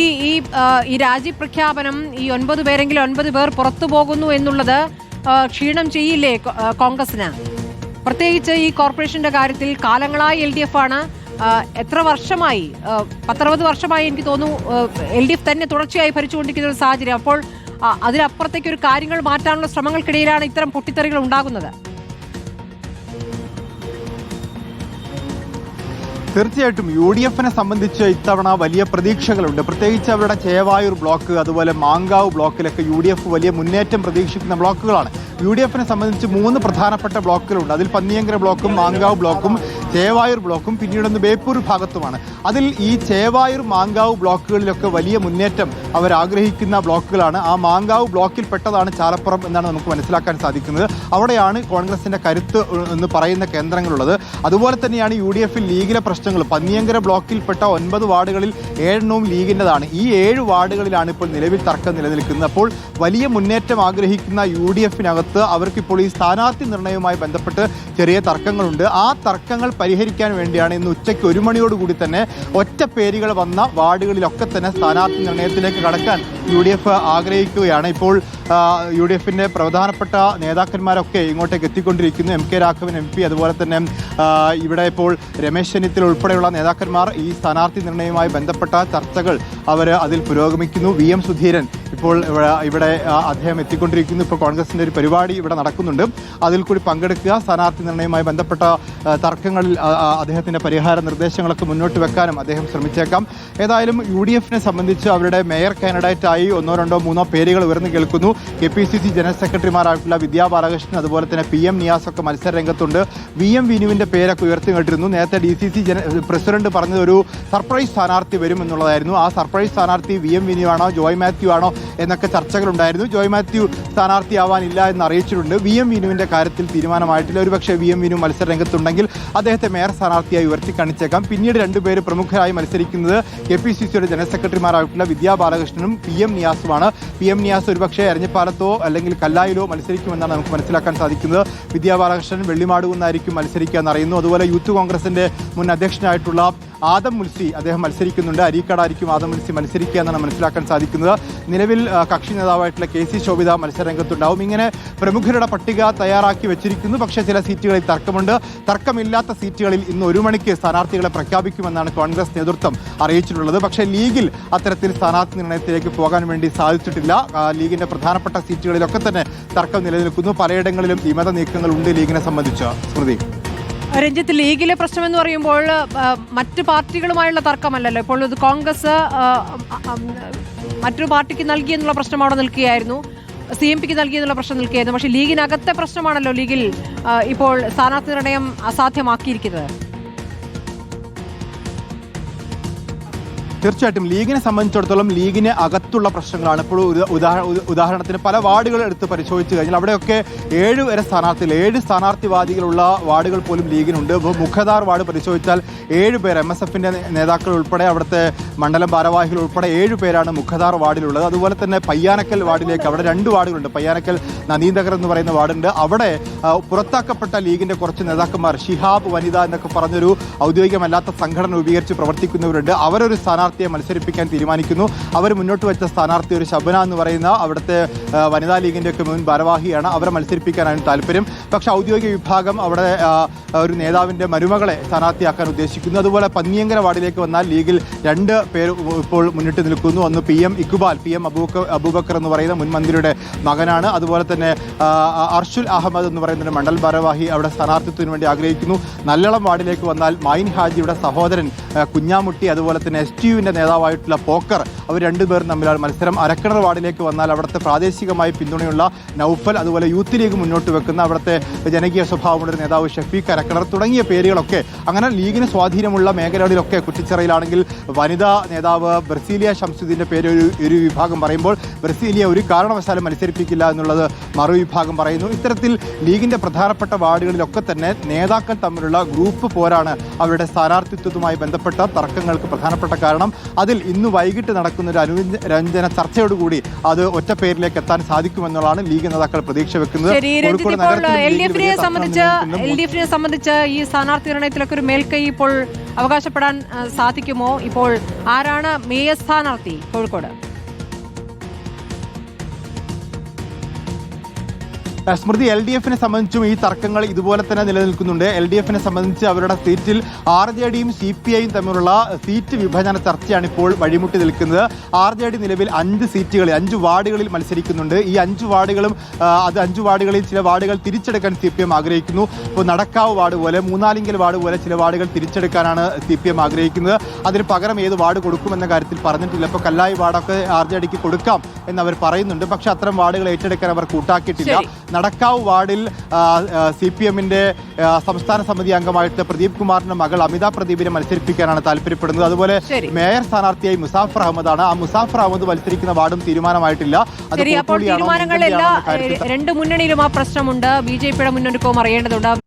ഈ ഈ ഈ രാജി പ്രഖ്യാപനം ഈ ഒൻപത് പേരെങ്കിലും ഒൻപത് പേർ പുറത്തു പോകുന്നു എന്നുള്ളത് ക്ഷീണം ചെയ്യില്ലേ കോൺഗ്രസിന് പ്രത്യേകിച്ച് ഈ കോർപ്പറേഷന്റെ കാര്യത്തിൽ കാലങ്ങളായി എൽ ഡി എഫ് ആണ് എത്ര വർഷമായി പത്തറുപത് വർഷമായി എനിക്ക് തോന്നുന്നു എൽ ഡി എഫ് തന്നെ തുടർച്ചയായി ഭരിച്ചുകൊണ്ടിരിക്കുന്ന ഒരു സാഹചര്യം. അപ്പോൾ അതിനപ്പുറത്തേക്കൊരു കാര്യങ്ങൾ മാറ്റാനുള്ള ശ്രമങ്ങൾക്കിടയിലാണ് ഇത്തരം പൊട്ടിത്തെറികൾ ഉണ്ടാകുന്നത്. തീർച്ചയായിട്ടും യു ഡി എഫിനെ സംബന്ധിച്ച് ഇത്തവണ വലിയ പ്രതീക്ഷകളുണ്ട്. പ്രത്യേകിച്ച് അവരുടെ ചേവായൂർ ബ്ലോക്ക് അതുപോലെ മാങ്കാവ് ബ്ലോക്കിലൊക്കെ യു ഡി എഫ് വലിയ മുന്നേറ്റം പ്രതീക്ഷിക്കുന്ന ബ്ലോക്കുകളാണ്. യു ഡി എഫിനെ സംബന്ധിച്ച് മൂന്ന് പ്രധാനപ്പെട്ട ബ്ലോക്കുകളുണ്ട്. അതിൽ പന്നിയങ്കര ബ്ലോക്കും മാങ്കാവ് ബ്ലോക്കും ചേവായൂർ ബ്ലോക്കും പിന്നീടൊന്ന് ബേപ്പൂർ ഭാഗത്തുമാണ്. അതിൽ ഈ ചേവായൂർ മാങ്കാവ് ബ്ലോക്കുകളിലൊക്കെ വലിയ മുന്നേറ്റം അവർ ആഗ്രഹിക്കുന്ന ബ്ലോക്കുകളാണ്. ആ മാങ്കാവ് ബ്ലോക്കിൽ പെട്ടതാണ് ചാലപ്പുറം എന്നാണ് നമുക്ക് മനസ്സിലാക്കാൻ സാധിക്കുന്നത്. അവിടെയാണ് കോൺഗ്രസിന്റെ കരുത്ത് എന്ന് പറയുന്ന കേന്ദ്രങ്ങളുള്ളത്. അതുപോലെ തന്നെയാണ് യു ഡി എഫിൽ ലീഗിലെ പ്രശ്നങ്ങൾ. പന്നിയങ്കര ബ്ലോക്കിൽപ്പെട്ട ഒൻപത് വാർഡുകളിൽ ഏഴെണ്ണവും ലീഗിന്റെതാണ്. ഈ ഏഴ് വാർഡുകളിലാണ് ഇപ്പോൾ നിലവിൽ തർക്കം നിലനിൽക്കുന്നത്. അപ്പോൾ വലിയ മുന്നേറ്റം ആഗ്രഹിക്കുന്ന യു ഡി എഫിനകത്ത് അവർക്കിപ്പോൾ ഈ സ്ഥാനാർത്ഥി നിർണയവുമായി ബന്ധപ്പെട്ട് ചെറിയ തർക്കങ്ങളുണ്ട്. ആ തർക്കങ്ങൾ പരിഹരിക്കാൻ വേണ്ടിയാണ് ഇന്ന് ഉച്ചയ്ക്ക് ഒരു മണിയോടുകൂടി തന്നെ ഒറ്റ പേരുകൾ വന്ന വാർഡുകളിലൊക്കെ തന്നെ സ്ഥാനാർത്ഥി നിർണയത്തിലേക്ക് കടക്കാൻ യു ആഗ്രഹിക്കുകയാണ്. ഇപ്പോൾ യു ഡി എഫിന്റെ പ്രധാനപ്പെട്ട നേതാക്കന്മാരൊക്കെ ഇങ്ങോട്ടേക്ക് എത്തിക്കൊണ്ടിരിക്കുന്നു. M K Raghavan M P അതുപോലെ തന്നെ ഇവിടെ ഇപ്പോൾ രമേശ് ചെന്നിത്തല ഉൾപ്പെടെയുള്ള നേതാക്കന്മാർ ഈ സ്ഥാനാർത്ഥി നിർണയവുമായി ബന്ധപ്പെട്ട ചർച്ചകൾ അവർ അതിൽ പുരോഗമിക്കുന്നു. വി എം സുധീരൻ ഇപ്പോൾ ഇവിടെ അദ്ദേഹം എത്തിക്കൊണ്ടിരിക്കുന്നു. ഇപ്പോൾ കോൺഗ്രസിന്റെ ഒരു പരിപാടി ഇവിടെ നടക്കുന്നുണ്ട്. അതിൽ കൂടി പങ്കെടുക്കുക. സ്ഥാനാർത്ഥി നിർണയവുമായി ബന്ധപ്പെട്ട തർക്കങ്ങളിൽ അദ്ദേഹത്തിന്റെ പരിഹാര നിർദ്ദേശങ്ങളൊക്കെ മുന്നോട്ട് വെക്കാനും അദ്ദേഹം ശ്രമിച്ചേക്കാം. ഏതായാലും യു ഡി എഫിനെ സംബന്ധിച്ച് അവരുടെ മേയർ കാൻഡിഡേറ്റായി ഒന്നോ രണ്ടോ മൂന്നോ പേരുകൾ ഉയർന്നു കേൾക്കുന്നു. K P C C general സെക്രട്ടറിമാരായിട്ടുള്ള Vidya Balakrishnan അതുപോലെ തന്നെ പി എം നിയാസൊക്കെ മത്സര രംഗത്തുണ്ട്. വി എം വിനുവിന്റെ പേരൊക്കെ ഉയർത്തി കേട്ടിരുന്നു. നേരത്തെ ഡി സി സി ജന പ്രസിഡന്റ് പറഞ്ഞത് ഒരു സർപ്രൈസ് സ്ഥാനാർത്ഥി വരും എന്നുള്ളതായിരുന്നു ആ സർപ്രൈസ് സ്ഥാനാർത്ഥി വി എം വിനു ആണോ ജോയ് മാത്യു ആണോ എന്നൊക്കെ ചർച്ചകളുണ്ടായിരുന്നു. ജോയ് മാത്യു സ്ഥാനാർത്ഥിയാവാനില്ല എന്ന് അറിയിച്ചിട്ടുണ്ട് വി എം വിനുവിന്റെ കാര്യത്തിൽ തീരുമാനമായിട്ടില്ല. ഒരുപക്ഷെ വി എം വിനു മത്സര രംഗത്തുണ്ടെങ്കിൽ അദ്ദേഹത്തെ മേയർ സ്ഥാനാർത്ഥിയായി ഉയർത്തി കാണിച്ചേക്കാം. പിന്നീട് രണ്ടുപേര് പ്രമുഖരായി മത്സരിക്കുന്നത് കെ പി സി സിയുടെ ജനറൽ സെക്രട്ടറിമാരായിട്ടുള്ള വിദ്യാ ബാലകൃഷ്ണനും പി എം നിയാസുമാണ്. പി എം നിയാസ് ഒരുപക്ഷെ എരഞ്ഞപ്പാലത്തോ അല്ലെങ്കിൽ കല്ലായിലോ മത്സരിക്കുമെന്നാണ് നമുക്ക് മനസ്സിലാക്കാൻ സാധിക്കുന്നത്. വിദ്യാ ബാലകൃഷ്ണൻ വെള്ളിമാടുകുന്നായിരിക്കും മത്സരിക്കുക എന്നറിയുന്നു. അതുപോലെ യൂത്ത് കോൺഗ്രസിന്റെ മുൻ അധ്യക്ഷനായിട്ടുള്ള ആദം മുൽസി അദ്ദേഹം മത്സരിക്കുന്നുണ്ട്. അരീക്കടായിരിക്കും ആദം മുൽസി മത്സരിക്കുക എന്നാണ് മനസ്സിലാക്കാൻ സാധിക്കുന്നത്. നിലവിൽ കക്ഷി നേതാവായിട്ടുള്ള കെ സി ശോഭിത മത്സരരംഗത്തുണ്ടാവും. ഇങ്ങനെ പ്രമുഖരുടെ പട്ടിക തയ്യാറാക്കി വെച്ചിരിക്കുന്നു. പക്ഷേ ചില സീറ്റുകളിൽ തർക്കമുണ്ട്. തർക്കമില്ലാത്ത സീറ്റുകളിൽ ഇന്ന് ഒരു മണിക്ക് സ്ഥാനാർത്ഥികളെ പ്രഖ്യാപിക്കുമെന്നാണ് കോൺഗ്രസ് നേതൃത്വം അറിയിച്ചിട്ടുള്ളത്. പക്ഷേ ലീഗിൽ അത്തരത്തിൽ സ്ഥാനാർത്ഥി നിർണയത്തിലേക്ക് പോകാൻ വേണ്ടി സാധിച്ചിട്ടില്ല. ലീഗിന്റെ പ്രധാനപ്പെട്ട സീറ്റുകളിലൊക്കെ തന്നെ തർക്കം നിലനിൽക്കുന്നു. പലയിടങ്ങളിലും വിമത നീക്കങ്ങളുണ്ട് ലീഗിനെ സംബന്ധിച്ച്. സ്മൃതി. രഞ്ജിത്ത് ലീഗിലെ പ്രശ്നം എന്ന് പറയുമ്പോൾ മറ്റു പാർട്ടികളുമായുള്ള തർക്കമല്ലല്ലോ? ഇപ്പോൾ ഇത് കോൺഗ്രസ് മറ്റൊരു പാർട്ടിക്ക് നൽകി എന്നുള്ള പ്രശ്നം അവിടെ നിൽക്കുകയായിരുന്നു. സി എം പിക്ക് നൽകി എന്നുള്ള പ്രശ്നം നിൽക്കുകയായിരുന്നു. പക്ഷേ ലീഗിനകത്തെ പ്രശ്നമാണല്ലോ ലീഗിൽ ഇപ്പോൾ സ്ഥാനാർത്ഥി നിർണയം അസാധ്യമാക്കിയിരിക്കുന്നത്. തീർച്ചയായിട്ടും ലീഗിനെ സംബന്ധിച്ചിടത്തോളം ലീഗിന് അകത്തുള്ള പ്രശ്നങ്ങളാണ്. ഇപ്പോൾ ഉദാ- ഉദാഹരണത്തിന് പല വാർഡുകൾ എടുത്ത് പരിശോധിച്ച് കഴിഞ്ഞാൽ അവിടെയൊക്കെ ഏഴ് വരെ സ്ഥാനാർത്ഥികൾ ഏഴ് സ്ഥാനാർത്ഥിവാദികളുള്ള വാർഡുകൾ പോലും ലീഗിനുണ്ട്. മുഖദാർ വാർഡ് പരിശോധിച്ചാൽ ഏഴ് പേർ എം എസ് എഫിന്റെ നേതാക്കൾ ഉൾപ്പെടെ അവിടുത്തെ മണ്ഡലം ഭാരവാഹികൾ ഉൾപ്പെടെ ഏഴ് പേരാണ് മുഖദാർ വാർഡിലുള്ളത്. അതുപോലെ തന്നെ പയ്യാനക്കൽ വാർഡിലേക്ക് അവിടെ രണ്ട് വാർഡുകളുണ്ട്. പയ്യാനക്കൽ നദീനഗർ എന്ന് പറയുന്ന വാർഡുണ്ട്. അവിടെ പുറത്താക്കപ്പെട്ട ലീഗിന്റെ കുറച്ച് നേതാക്കന്മാർ ഷിഹാബ് വനിത എന്നൊക്കെ പറഞ്ഞൊരു ഔദ്യോഗികമല്ലാത്ത സംഘടന രൂപീകരിച്ച് പ്രവർത്തിക്കുന്നവരുണ്ട്. അവരൊരു സ്ഥാനാർത്ഥിയെ മത്സരിപ്പിക്കാൻ തീരുമാനിക്കുന്നു. അവർ മുന്നോട്ട് വെച്ച സ്ഥാനാർത്ഥി ഒരു ശബന എന്ന് പറയുന്ന അവിടുത്തെ വനിതാ ലീഗിന്റെ ഒക്കെ മുൻ ഭാരവാഹിയാണ്. അവരെ മത്സരിപ്പിക്കാനാണ് താല്പര്യം. പക്ഷേ ഔദ്യോഗിക വിഭാഗം അവിടെ ഒരു നേതാവിന്റെ മരുമകളെ സ്ഥാനാർത്ഥിയാക്കാൻ ഉദ്ദേശിക്കുന്നു. അതുപോലെ പന്നിയങ്കര വാർഡിലേക്ക് വന്നാൽ ലീഗിൽ രണ്ട് പേര് ഇപ്പോൾ മുന്നിട്ട് നിൽക്കുന്നു. ഒന്ന് P M Iqbal P M അബൂക്ക Abubakar എന്ന് പറയുന്ന മുൻ മന്ത്രിയുടെ മകനാണ്. അതുപോലെ തന്നെ അർഷുൽ അഹമ്മദ് എന്ന് പറയുന്ന ഒരു മണ്ഡൽ ഭാരവാഹി അവിടെ സ്ഥാനാർത്ഥിത്വത്തിന് വേണ്ടി ആഗ്രഹിക്കുന്നു. നല്ലളം വാർഡിലേക്ക് വന്നാൽ മൈൻ ഹാജിയുടെ സഹോദരൻ കുഞ്ഞാമുട്ടി അതുപോലെ തന്നെ എസ് ടി യുവിന്റെ നേതാവായിട്ടുള്ള പോക്കർ. അവർ രണ്ടുപേരും തമ്മിലാണ് മത്സരം. അരക്കണർ വാർഡിലേക്ക് വന്നാൽ അവിടുത്തെ പ്രാദേശികമായി പിന്തുണയുള്ള നൌഫൽ അതുപോലെ യൂത്ത് ലീഗ് മുന്നോട്ട് വെക്കുന്ന അവിടുത്തെ ജനകീയ സ്വഭാവമുള്ള നേതാവ് ഷഫീഖ് അരക്കണർ തുടങ്ങിയ പേരുകളൊക്കെ. അങ്ങനെ ലീഗിന് സ്വാധീനമുള്ള മേഖലകളിലൊക്കെ കുറ്റിച്ചിറയിലാണെങ്കിൽ വനിതാ നേതാവ് ബ്രസീലിയ ഷംസുദ്ദീന്റെ പേര് ഒരു ഒരു വിഭാഗം പറയുമ്പോൾ ബ്രസീലിയ ഒരു കാരണവശാലും മത്സരിപ്പിക്കില്ല എന്നുള്ളത് മറുവിഭാഗം പറയുന്നു. ഇത്തരത്തിൽ ലീഗിന്റെ പ്രധാനപ്പെട്ട വാർഡുകളിലൊക്കെ തന്നെ നേതാക്കൾ തമ്മിലുള്ള ഗ്രൂപ്പ് പോരാണ് അവരുടെ സ്ഥാനാർത്ഥിത്വവുമായി ബന്ധപ്പെട്ട തർക്കങ്ങൾക്ക് പ്രധാനപ്പെട്ട കാരണം. അതിൽ ഇന്ന് വൈകിട്ട് നടക്കുന്ന ഒരു അനുരഞ്ജന ചർച്ചയോടുകൂടി അത് ഒറ്റ പേരിലേക്ക് എത്താൻ സാധിക്കുമെന്നുള്ളതാണ് ലീഗ് നേതാക്കൾ പ്രതീക്ഷ വെക്കുന്നത്. എൽ ഡി എഫിനെ സംബന്ധിച്ച് ഈ സ്ഥാനാർത്ഥി നിർണയത്തിലൊക്കെ ഒരു മേൽക്കൈ ഇപ്പോൾ അവകാശപ്പെടാൻ സാധിക്കുമോ? ഇപ്പോൾ ആരാണ് മേയർ സ്ഥാനാർത്ഥി കോഴിക്കോട്? സ്മൃതി എൽ ഡി എഫിനെ സംബന്ധിച്ചും ഈ തർക്കങ്ങൾ ഇതുപോലെ തന്നെ നിലനിൽക്കുന്നുണ്ട്. എൽ ഡി എഫിനെ സംബന്ധിച്ച് അവരുടെ സീറ്റിൽ ആർ ജെ ഡിയും സി പി ഐയും തമ്മിലുള്ള സീറ്റ് വിഭജന ചർച്ചയാണ് ഇപ്പോൾ വഴിമുട്ടി നിൽക്കുന്നത്. ആർ ജെ ഡി നിലവിൽ അഞ്ച് സീറ്റുകളിൽ അഞ്ച് വാർഡുകളിൽ മത്സരിക്കുന്നുണ്ട്. ഈ അഞ്ച് വാർഡുകളും അത് അഞ്ച് വാർഡുകളിൽ ചില വാർഡുകൾ തിരിച്ചെടുക്കാൻ സി പി എം ആഗ്രഹിക്കുന്നു. ഇപ്പോൾ നടക്കാവ് വാർഡ് പോലെ മൂന്നാലിങ്കൽ വാർഡ് പോലെ ചില വാർഡുകൾ തിരിച്ചെടുക്കാനാണ് സി പി എം ആഗ്രഹിക്കുന്നത്. അതിന് പകരം ഏത് വാർഡ് കൊടുക്കുമെന്ന കാര്യത്തിൽ പറഞ്ഞിട്ടില്ല. ഇപ്പോൾ കല്ലായി വാർഡൊക്കെ ആർ ജെ ഡിക്ക് കൊടുക്കാം. എന്ന് അവർ പറയുന്നുണ്ട്. പക്ഷെ അത്തരം വാർഡുകൾ ഏറ്റെടുക്കാൻ അവർ കൂട്ടാക്കിയിട്ടില്ല. നടക്കാവ് വാർഡിൽ സി പി എമ്മിന്റെ സംസ്ഥാന സമിതി അംഗമായിട്ട് പ്രദീപ് കുമാറിന്റെ മകൾ അമിത പ്രദീപിനെ മത്സരിപ്പിക്കാനാണ് താല്പര്യപ്പെടുന്നത്. അതുപോലെ മേയർ സ്ഥാനാർത്ഥിയായി മുസാഫർ അഹമ്മദാണ്. ആ മുസാഫർ അഹമ്മദ് മത്സരിക്കുന്ന വാർഡും തീരുമാനമായിട്ടില്ല. അത് കാര്യത്തിൽ രണ്ട് മുന്നണിയിലും ആ പ്രശ്നമുണ്ട്. ബി ജെ പിയുടെ മുന്നൊരുക്കവും അറിയേണ്ടതുണ്ട്.